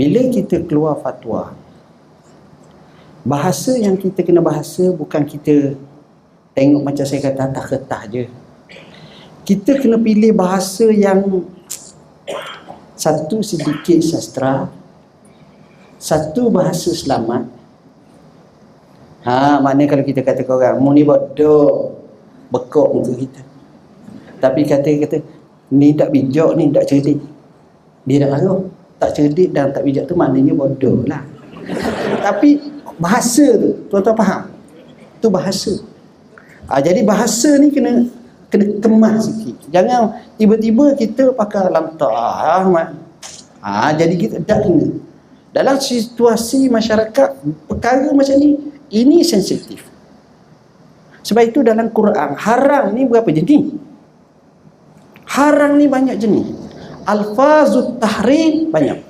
bila kita keluar fatwa bahasa yang kita kena bahasa bukan kita tengok macam saya kata atas kertas je. Kita kena pilih bahasa yang satu sedikit sastra satu bahasa selamat. Ha mana kalau kita kata ke orang mu ni bodoh bekok muka kita. Tapi kata kata ni tak bijak ni tak cerdik. Dia tak tahu tak cerdik dan tak bijak tu maknanya bodoh lah. Tapi bahasa tu tuan-tuan faham? Tu bahasa. Ha, jadi bahasa ni kena kena kemas sikit. Jangan tiba-tiba kita pakai lantak Ahmad. Ha, jadi kita tak kena. Dalam situasi masyarakat perkara macam ni ini sensitif. Sebab itu dalam Quran haram ni berapa jenis? Haram ni banyak jenis alfazut tahrim banyak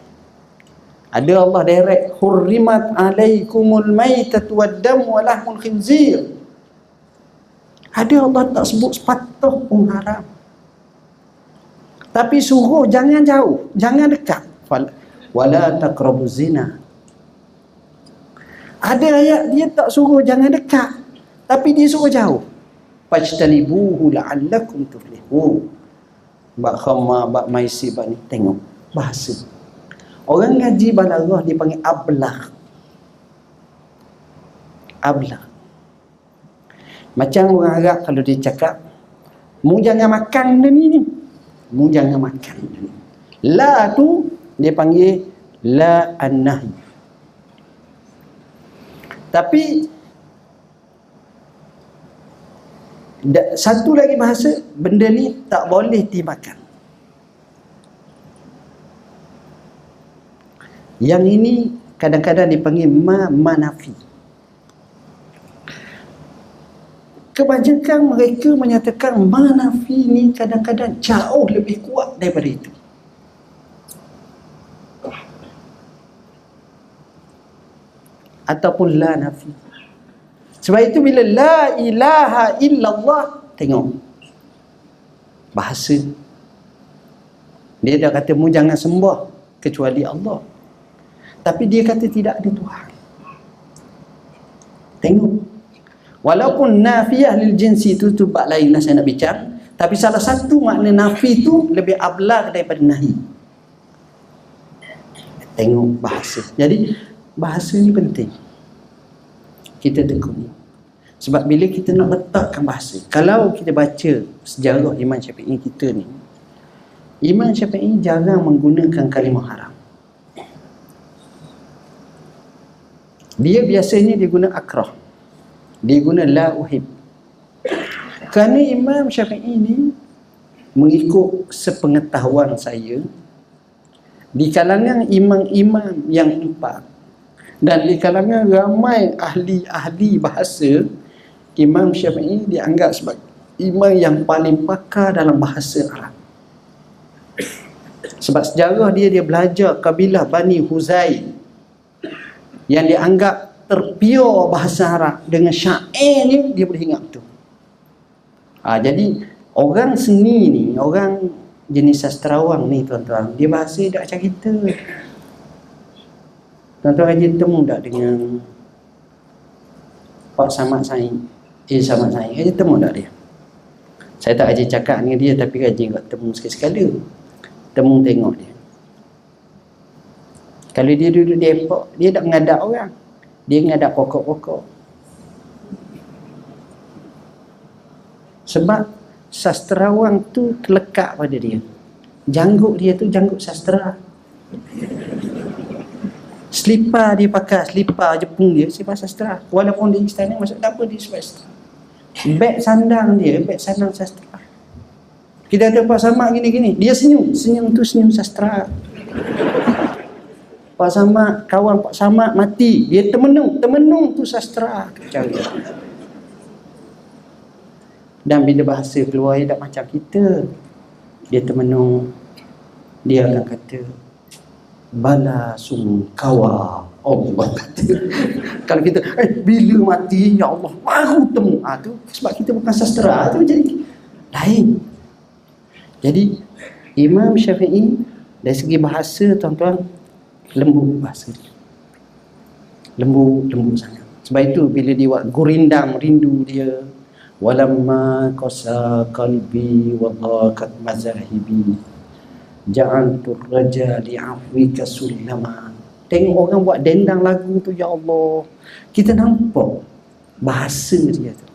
ada Allah direct hurrimat alaikumul maitatu waddam walahmul khinzir ada Allah tak sebut sepatah pun haram. Tapi suruh jangan jauh, jangan dekat. Wala taqrabu zina. Ada ayat dia tak suruh jangan dekat, tapi dia suruh jauh. Fajtanibuhu la'allakum tuflihun. Bak khamma, bak maisi, bak ni. Tengok bahasa. Orang ngaji balaghah dipanggil ablah. Ablah. Macam orang Arab kalau dia cakap, mu jangan makan dia ni ni. Mu jangan makan dia ni. La tu dia panggil la an-nahi. Tapi satu lagi bahasa benda ni tak boleh dimakan. Yang ini kadang-kadang dipanggil ma manafi. kebanyakan mereka menyatakan manafi ni kadang-kadang jauh lebih kuat daripada itu ataupun la nafi sebab itu bila la ilaha illallah tengok bahasa dia dah kata mu jangan sembah kecuali Allah tapi dia kata tidak ada Tuhan tengok Walaupun nafiyah lil jinsi itu tu bab lain lah saya nak bincang. Tapi salah satu makna nafi tu lebih ablag daripada nahi. Tengok bahasa. Jadi bahasa ni penting. Kita tekuni. Sebab bila kita nak letakkan bahasa. Kalau kita baca sejarah Imam Syafi'i kita ni. Imam Syafi'i jarang menggunakan kalimah haram. Dia biasanya dia guna akrah dia guna la uhib kerana Imam Syafi'i ini mengikut sepengetahuan saya di kalangan imam-imam yang empat dan di kalangan ramai ahli-ahli bahasa Imam Syafi'i dianggap sebagai imam yang paling pakar dalam bahasa Arab sebab sejarah dia dia belajar kabilah Bani Huzai yang dianggap terpiur bahasa Arab dengan syair ni dia boleh ingat betul. Ha, jadi orang seni ni, orang jenis sastrawan ni tuan-tuan, dia bahasa tak macam kita. Tuan-tuan aja temu tak dengan Pak Samad Said? Eh Samad Said, aja temu tak dia? Saya tak aja cakap dengan dia tapi aja enggak temu sekali-sekala. Temu tengok dia. Kalau dia duduk di airport, dia tak mengadap orang dia ada pokok-pokok sebab sastrawan tu terlekat pada dia janggut dia tu janggut sastra selipar dia pakai selipar Jepun dia selipar sastra walaupun dia istana masuk tak apa dia sastra beg sandang dia beg sandang sastra kita ada Pak Samad gini-gini dia senyum senyum tu senyum sastra Pak Samad, kawan Pak Samad mati. Dia termenung. Termenung tu sastra. Cari. Dan bila bahasa keluar, dia tak macam kita. Dia termenung. Dia akan kata, Bala sungkawa. Allah kata. Kalau kita, eh, bila mati, ya Allah, baru temu. Ha, tu, sebab kita bukan sastra. tu jadi lain. Jadi, Imam Syafi'i, dari segi bahasa, tuan-tuan, lembut bahasa lembut lembut sangat sebab itu bila dia buat gurindam rindu dia walamma qasa qalbi wa dhaqat mazahibi ja'altu raja li'afwika sulama tengok orang buat dendang lagu tu ya Allah. Kita nampak bahasa dia tu